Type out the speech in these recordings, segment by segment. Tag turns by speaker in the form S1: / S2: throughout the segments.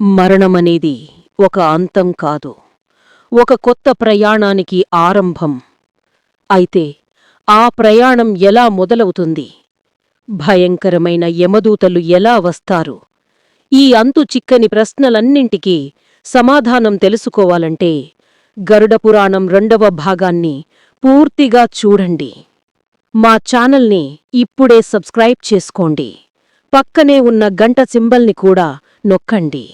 S1: మరణమనేది ఒక అంతం కాదు. ఒక కొత్త ప్రయాణానికి ఆరంభం. అయితే ఆ ప్రయాణం ఎలా మొదలవుతుంది? భయంకరమైన యమదూతలు ఎలా వస్తారు? ఈ అంతు చిక్కని ప్రశ్నలన్నింటికీ సమాధానం తెలుసుకోవాలంటే గరుడపురాణం రెండవ భాగాన్ని పూర్తిగా చూడండి. మా ఛానల్ని ఇప్పుడే సబ్స్క్రైబ్ చేసుకోండి. పక్కనే ఉన్న గంట సింబల్ని కూడా నొక్కండి.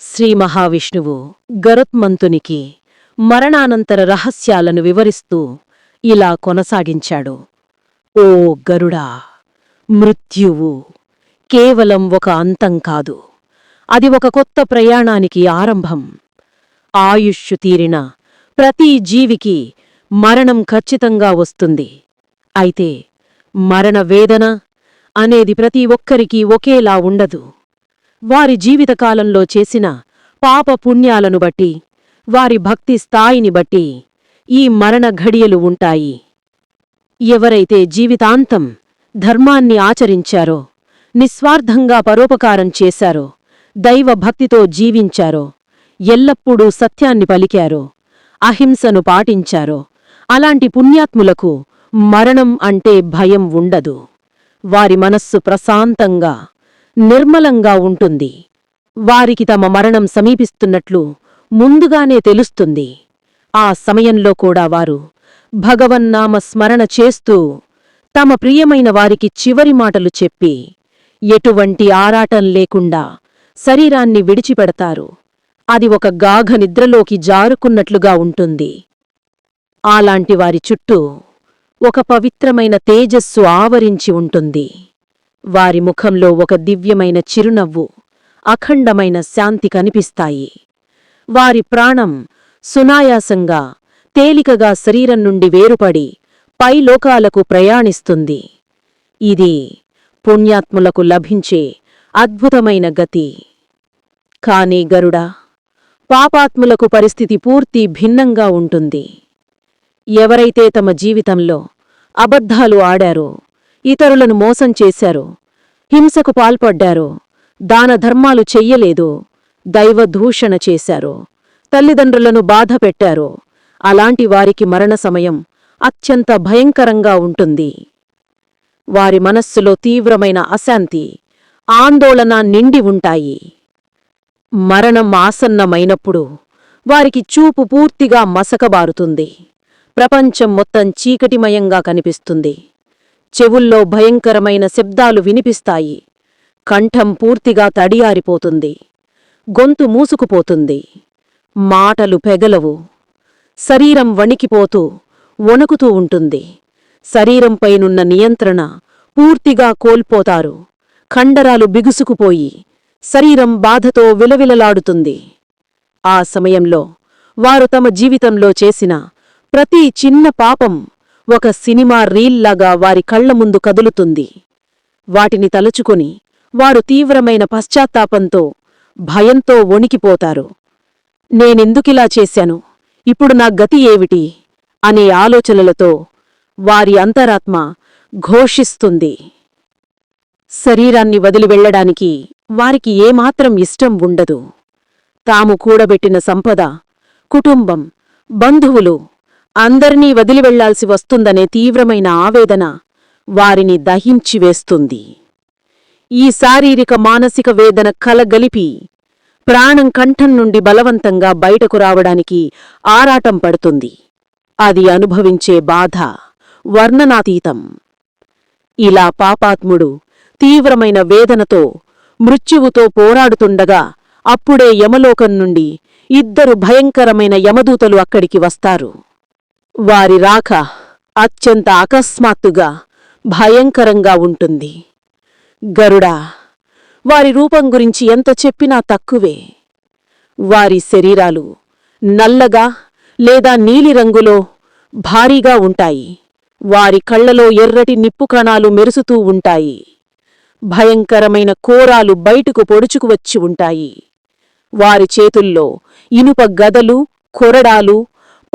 S1: శ్రీ మహావిష్ణువు గరుత్మంతునికి మరణానంతర రహస్యాలను వివరిస్తూ ఇలా కొనసాగించాడు. ఓ గరుడా మృత్యువు కేవలం ఒక అంతం కాదు. అది ఒక కొత్త ప్రయాణానికి ఆరంభం. ఆయుష్షు తీరిన ప్రతి జీవికి మరణం ఖచ్చితంగా వస్తుంది. అయితే మరణ వేదన అనేది ప్రతి ఒక్కరికీ ఒకేలా ఉండదు. వారి జీవితకాలంలో చేసిన పాప పుణ్యాలను బట్టి వారి భక్తి స్థాయిని బట్టి ఈ మరణ ఘడియలు ఉంటాయి. ఎవరైతే జీవితాంతం ధర్మాన్ని ఆచరించారో నిస్వార్థంగా పరోపకారం చేశారో దైవభక్తితో జీవించారో ఎల్లప్పుడూ సత్యాన్ని పలికారో అహింసను పాటించారో అలాంటి పుణ్యాత్ములకు మరణం అంటే భయం ఉండదు. వారి మనస్సు ప్రశాంతంగా నిర్మలంగా ఉంటుంది. వారికి తమ మరణం సమీపిస్తున్నట్లు ముందుగానే తెలుస్తుంది. ఆ సమయంలో కూడా వారు భగవన్నామ స్మరణ చేస్తూ తమ ప్రియమైన వారికి చివరి మాటలు చెప్పి ఎటువంటి ఆరాటం లేకుండా శరీరాన్ని విడిచిపెడతారు. అది ఒక గాఘ నిద్రలోకి జారుకున్నట్లుగా ఉంటుంది. అలాంటి వారి చుట్టూ ఒక పవిత్రమైన తేజస్సు ఆవరించి ఉంటుంది. వారి ముఖంలో ఒక దివ్యమైన చిరునవ్వు అఖండమైన శాంతి కనిపిస్తాయి. వారి ప్రాణం సునాయాసంగా తేలికగా శరీరం నుండి వేరుపడి పైలోకాలకు ప్రయాణిస్తుంది. ఇది పుణ్యాత్ములకు లభించే అద్భుతమైన గతి. కాని గరుడా పాపాత్ములకు పరిస్థితి పూర్తి భిన్నంగా ఉంటుంది. ఎవరైతే తమ జీవితంలో అబద్ధాలు ఆడారో ఇతరులను మోసం చేశారో. హింసకు పాల్పడ్డారో. దానధర్మాలు చెయ్యలేదో. దైవదూషణ చేశారో. తల్లిదండ్రులను బాధ పెట్టారో. అలాంటి వారికి మరణ సమయం అత్యంత భయంకరంగా ఉంటుంది. వారి మనస్సులో తీవ్రమైన అశాంతి ఆందోళన నిండి ఉంటాయి. మరణం ఆసన్నమైనప్పుడు వారికి చూపు పూర్తిగా మసకబారుతుంది. ప్రపంచం మొత్తం చీకటిమయంగా కనిపిస్తుంది. చెవుల్లో భయంకరమైన శబ్దాలు వినిపిస్తాయి. కంఠం పూర్తిగా తడియారిపోతుంది. గొంతు మూసుకుపోతుంది. మాటలు పెగలవు. శరీరం వణికిపోతూ వణుకుతూ ఉంటుంది. శరీరంపైనున్న నియంత్రణ పూర్తిగా కోల్పోతారు. కండరాలు బిగుసుకుపోయి శరీరం బాధతో విలవిలలాడుతుంది. ఆ సమయంలో వారు తమ జీవితంలో చేసిన ప్రతి చిన్న పాపం ఒక సినిమా రీల్లాగా వారి కళ్ళ ముందు కదులుతుంది. వాటిని తలుచుకొని వారు తీవ్రమైన పశ్చాత్తాపంతో భయంతో వణికిపోతారు. నేనెందుకిలా చేశాను? ఇప్పుడు నా గతి ఏమిటి? అనే ఆలోచనలతో వారి అంతరాత్మ ఘోషిస్తుంది. శరీరాన్ని వదిలి వెళ్ళడానికి వారికి ఏమాత్రం ఇష్టం ఉండదు. తాము కూడబెట్టిన సంపద కుటుంబం బంధువులు అందర్నీ వదిలి వెళ్ళాల్సి వస్తుందనే తీవ్రమైన ఆవేదన వారిని దహించివేస్తుంది ఈ శారీరక మానసిక వేదన కలగలిపి ప్రాణం కంఠం నుండి బలవంతంగా బయటకు రావడానికి ఆరాటం పడుతుంది. అది అనుభవించే బాధ వర్ణనాతీతం. ఇలా పాపాత్ముడు తీవ్రమైన వేదనతో మృత్యువుతో పోరాడుతుండగా అప్పుడే యమలోకం నుండి ఇద్దరు భయంకరమైన యమదూతలు అక్కడికి వస్తారు. వారి రాక అత్యంత అకస్మాత్తుగా భయంకరంగా ఉంటుంది. గరుడా వారి రూపం గురించి ఎంత చెప్పినా తక్కువే. వారి శరీరాలు నల్లగా లేదా నీలిరంగులో భారీగా ఉంటాయి. వారి కళ్ళలో ఎర్రటి నిప్పు కణాలు మెరుసుతూ ఉంటాయి. భయంకరమైన కోరాలు బయటకు పొడుచుకు వచ్చి ఉంటాయి. వారి చేతుల్లో ఇనుప గదలు కొరడాలు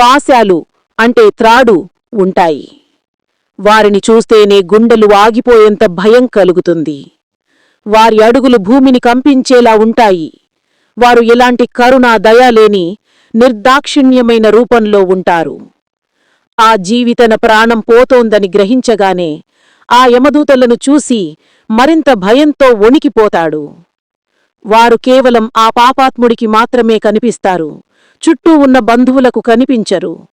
S1: పాశాలు అంటే త్రాడు ఉంటాయి. వారిని చూస్తేనే గుండెలు ఆగిపోయేంత భయం కలుగుతుంది. వారి అడుగులు భూమిని కంపించేలా ఉంటాయి. వారు ఎలాంటి కరుణ దయాలేని నిర్దాక్షిణ్యమైన రూపంలో ఉంటారు. ఆ జీవి తన ప్రాణం పోతోందని గ్రహించగానే ఆ యమదూతలను చూసి మరింత భయంతో వణికిపోతాడు. వారు కేవలం ఆ పాపాత్ముడికి మాత్రమే కనిపిస్తారు. చుట్టూ ఉన్న బంధువులకు కనిపించరు.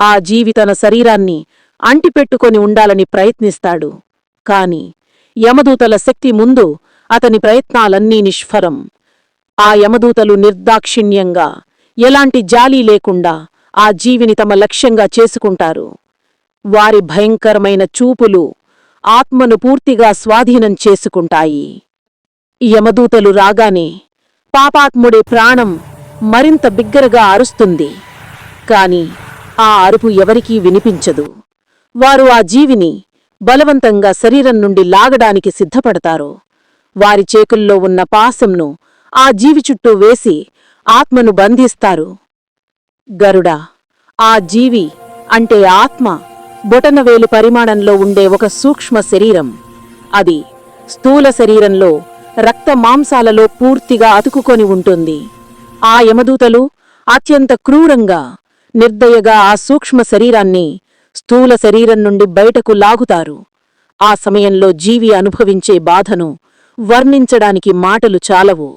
S1: ఆ జీవి తన శరీరాన్ని అంటిపెట్టుకొని ఉండాలని ప్రయత్నిస్తాడు. కాని యమదూతల శక్తి ముందు అతని ప్రయత్నాలన్నీ నిష్ఫరం ఆ యమదూతలు నిర్దాక్షిణ్యంగా ఎలాంటి జాలీ లేకుండా ఆ జీవిని తమ లక్ష్యంగా చేసుకుంటారు. వారి భయంకరమైన చూపులు ఆత్మను పూర్తిగా స్వాధీనం చేసుకుంటాయి. యమదూతలు రాగానే పాపాత్ముడి ప్రాణం మరింత బిగ్గరగా అరుస్తుంది. కాని ఆ అరుపు ఎవరికీ వినిపించదు. వారు ఆ జీవిని బలవంతంగా శరీరం నుండి లాగడానికి సిద్ధపడతారు. వారి చేకుల్లో ఉన్న పాసంను ఆ జీవి చుట్టూ వేసి ఆత్మను బంధిస్తారు. గరుడ ఆ జీవి అంటే ఆత్మ బొటనవేలు పరిమాణంలో ఉండే ఒక సూక్ష్మ శరీరం. అది స్థూల శరీరంలో రక్త మాంసాలలో పూర్తిగా అతుకుకొని ఉంటుంది. ఆ యమదూతలు అత్యంత క్రూరంగా నిర్దయగా ఆ సూక్ష్మ శరీరాన్ని స్థూల శరీరం నుండి బయటకు లాగుతారు. ఆ సమయంలో జీవి అనుభవించే బాధను వర్ణించడానికి మాటలు చాలవు.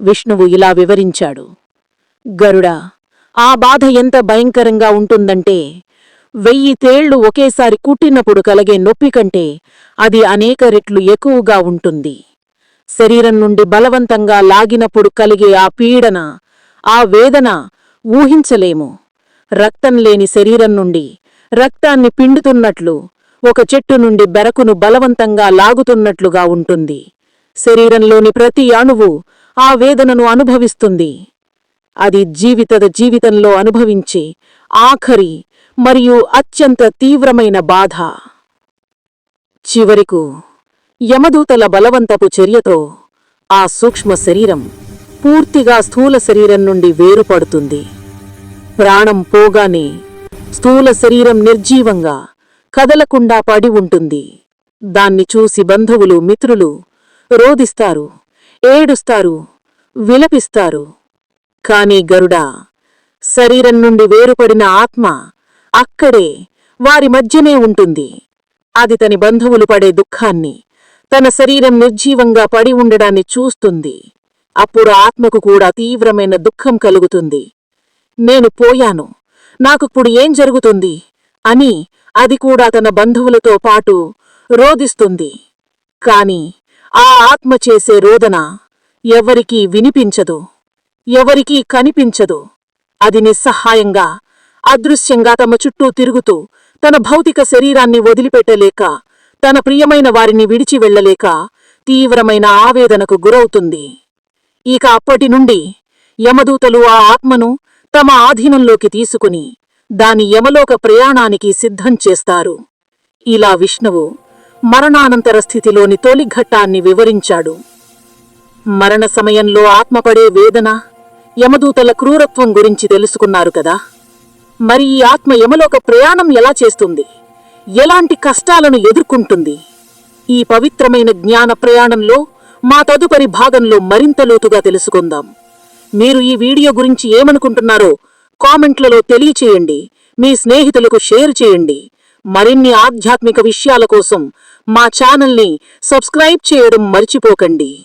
S1: విష్ణువు ఇలా వివరించాడు. గరుడా ఆ బాధ ఎంత భయంకరంగా ఉంటుందంటే వెయ్యి తేళ్ళు ఒకేసారి కుట్టినప్పుడు కలిగే నొప్పి కంటే అది అనేక రెట్లు ఎక్కువగా ఉంటుంది. శరీరం నుండి బలవంతంగా లాగినప్పుడు కలిగే ఆ పీడన ఆ వేదన ఊహించలేము. రక్తం లేని శరీరం నుండి రక్తాన్ని పిండుతున్నట్లు ఒక చెట్టు నుండి బెరకును బలవంతంగా లాగుతున్నట్లుగా ఉంటుంది. శరీరంలోని ప్రతి అణువు ఆ వేదనను అనుభవిస్తుంది. అది జీవితద జీవితంలో అనుభవించే ఆఖరి మరియు అత్యంత తీవ్రమైన బాధ. చివరికు యమదూతల బలవంతపు చర్యతో ఆ సూక్ష్మ శరీరం పూర్తిగా స్థూల శరీరం నుండి వేరుపడుతుంది. ప్రాణం పోగానే స్థూల శరీరం నిర్జీవంగా కదలకుండా పడి ఉంటుంది. దాన్ని చూసి బంధువులు మిత్రులు రోధిస్తారు ఏడుస్తారు విలపిస్తారు. కాని గరుడా శరీరం నుండి వేరుపడిన ఆత్మ అక్కడే వారి మధ్యనే ఉంటుంది. అది తని బంధువులు పడే దుఃఖాన్ని తన శరీరం నిర్జీవంగా పడి ఉండడాన్ని చూస్తుంది. అప్పుడు ఆత్మకు కూడా తీవ్రమైన దుఃఖం కలుగుతుంది. నేను పోయాను. నాకిప్పుడు ఏం జరుగుతుంది? అని అది కూడా తన బంధువులతో పాటు రోదిస్తుంది కాని ఆ ఆత్మ చేసే రోదన ఎవరికీ వినిపించదు. ఎవరికీ కనిపించదు. అది నిస్సహాయంగా అదృశ్యంగా తమ చుట్టూ తిరుగుతూ తన భౌతిక శరీరాన్ని వదిలిపెట్టలేక తన ప్రియమైన వారిని విడిచి వెళ్ళలేక తీవ్రమైన ఆవేదనకు గురవుతుంది. ఇక అప్పటి నుండి యమదూతలు ఆ ఆత్మను తమ ఆధీనంలోకి తీసుకుని దాని యమలోక ప్రయాణానికి సిద్ధం చేస్తారు. ఇలా విష్ణువు మరణానంతర స్థితిలోని తొలి ఘట్టాన్ని వివరించాడు. మరణ సమయంలో ఆత్మపడే వేదన యమదూతల క్రూరత్వం గురించి తెలుసుకున్నారు కదా. మరి ఈ ఆత్మ యమలోక ప్రయాణం ఎలా చేస్తుంది? ఎలాంటి కష్టాలను ఎదుర్కొంటుంది? ఈ పవిత్రమైన జ్ఞాన ప్రయాణంలో మా తదుపరి భాగంలో మరింత లోతుగా తెలుసుకుందాం. మీరు ఈ వీడియో గురించి ఏమనుకుంటున్నారో కామెంట్లలో తెలియచేయండి. మీ స్నేహితులకు షేర్ చేయండి. మరిన్ని ఆధ్యాత్మిక విషయాల కోసం మా ఛానల్ని సబ్స్క్రైబ్ చేయడం మర్చిపోకండి.